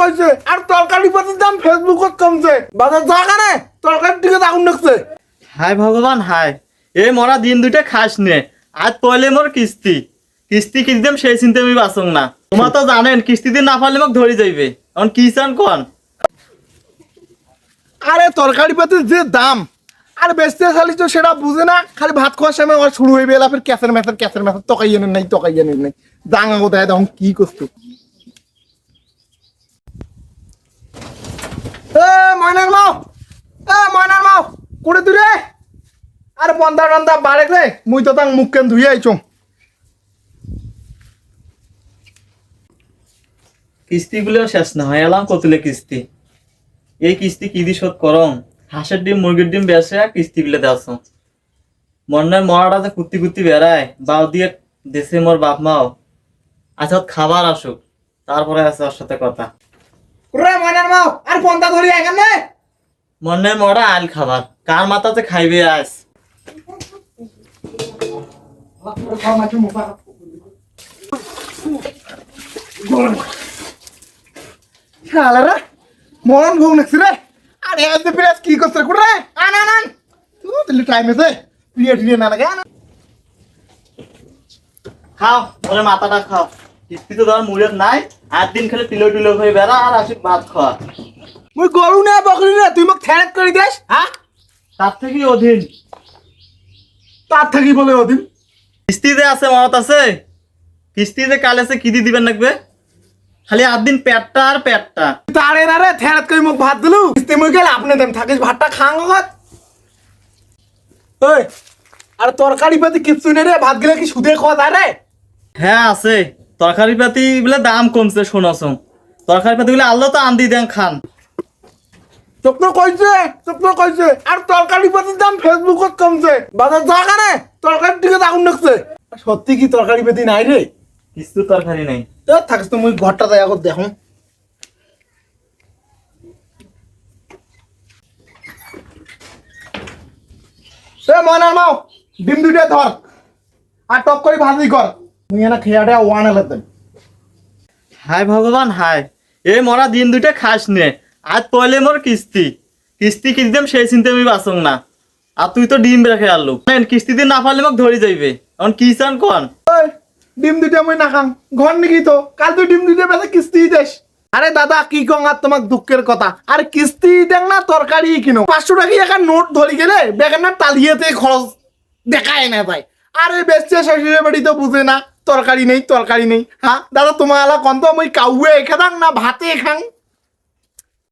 কইছে আর তরকারি পাতির দাম ফেসবুকত কমছে। বাজার জাগানে তরকারির দিকে আগুন লাগছে। হাই ভগবান হাই এই মরা দিন দুইটা খাস নে। আজ পয়লে মোর কিস্তি। কিস্তি কিস্তি দিম সেই চিন্তা আমি বাঁচং না। তোমার তো জানেন কিস্তি দিন না পারলে মোক ধরে যাইবে। এখন কি চান কন আরে তরকারি পাতির যে দাম আর বেচতে চালি তো সেটা বুঝে না। খালি ভাত খাওয়ার সময় ওর শুরু হয়ে গেল ফের ক্যাসের ম্যাসের ক্যাসের ম্যাসের তকাই এনে নাই তকাই এনে নাই। দাঙ্গা কোথায় তখন কি করতো এ ময়নার মাও। এ, ময়নার মাও করে তুই রে আর বন্দা টন্দা বাড়ে রে, মুই তো তাং মুখ কেন ধুই আইছো। কিস্তিগুলো শেষ না হয়, এলাম কতলে কিস্তি। এই কিস্তি কি দি শোধ করম হাঁসের ডিম, মুরগির ডিম বেসে কিস্তিগুলো দেওয়াছ। মন্নার মরাটা যে কুত্তি কুত্তি বেড়ায় বাউ দিয়ে দেশে মোর বাপ মাও। আচ্ছা খাবার আসুক, তারপরে আছে ওর সাথে কথা। রে ময়নার মাও আর বন্দা ধরি এখানে মন্নের মরা আল খাবার কার মাথাতে খাইবে আজ? শালা রে মরণ ভোগ নাকছি রে? আরে আজ পিরাজ কি করছে কুড়ে? রে আন আন আন। তুই তাহলে টাইম আছে প্রিয় টিয়ে না লাগে খাও ওরে মাথাটা খাও। কিস্তি তো ধর মুড়ের নাই। আট দিন খেলে তিলো টিলো হয়ে বেড়া আর আসুক ভাত খাওয়া। মুই গরু না বকরি না তুই মোক থেরাত করে দিস হ্যাঁ তার থেকে অধীন। তার থাকি বলে ওদিন কিস্তিতে আছে মত আছে? কিস্তিতে কাল আছে কি দি দিবেন লাগবে? খালি আট দিন পেটটা আর পেটটা। তারে না রে থেরাত করে মোক ভাত দিলু। কিস্তি মুই গেল আপনি দেন থাকিস ভাতটা খাং গত ওই আর তরকারি পাতি কিচ্ছু নেই রে ভাত গেলে কি সুদে খাওয়া যায় রে হ্যাঁ আছে। তরকারি পাতি বলে দাম কমছে শোনাছো তরকারি পাতি বলে আল্লাহ তো আন্দি দেন খান। তো কইছে তো কইছে। আর তরকারি পাতির দাম ফেসবুকত কমছে। বাজার জাগানে তরকারির দিকে আগুন লাগছে। সত্যি কি তরকারি পাতি নাই রে? কিছু তরকারি নাই। তো থাকিস তো মুই ঘরটা দয়া করে দেখো। সে ময়নার মাও ডিম দুইটা ধর। আর টক করে ভাজি কর। মুই এনা খেয়াটা ওয়ান ভগবান হাই এই মরা দিন দুইটা খাস নে। আজ পয়লে মোর কিস্তি। কিস্তি কিস্তি দিম সেই চিন্তা আমি বাঁচং না। আর তুই তো ডিম রেখে আনলু কিস্তি দিন না পারলে মোক ধরে যাইবে। এখন কি চান কন? ডিম দুইটা মুই না খাং ঘর নাকি তো। কাল তুই ডিম দুইটা বেলা কিস্তি দেস। আরে দাদা কি কং আর তোমাক দুঃখের কথা? আর কিস্তি দেখ না তরকারি কিনো। পাঁচশো টাকা একটা নোট ধরি গেলে? বেগানার তালিয়েতে খরচ দেখায় না তাই। আরে বেচছে শ্বশুরের বাড়ি তো বুঝে না। তরকারি নেই তরকারি নেই। হ্যাঁ দাদা, তোমার আলা কন্ত আমি কাউয়ে খেতাম না ভাতে খাং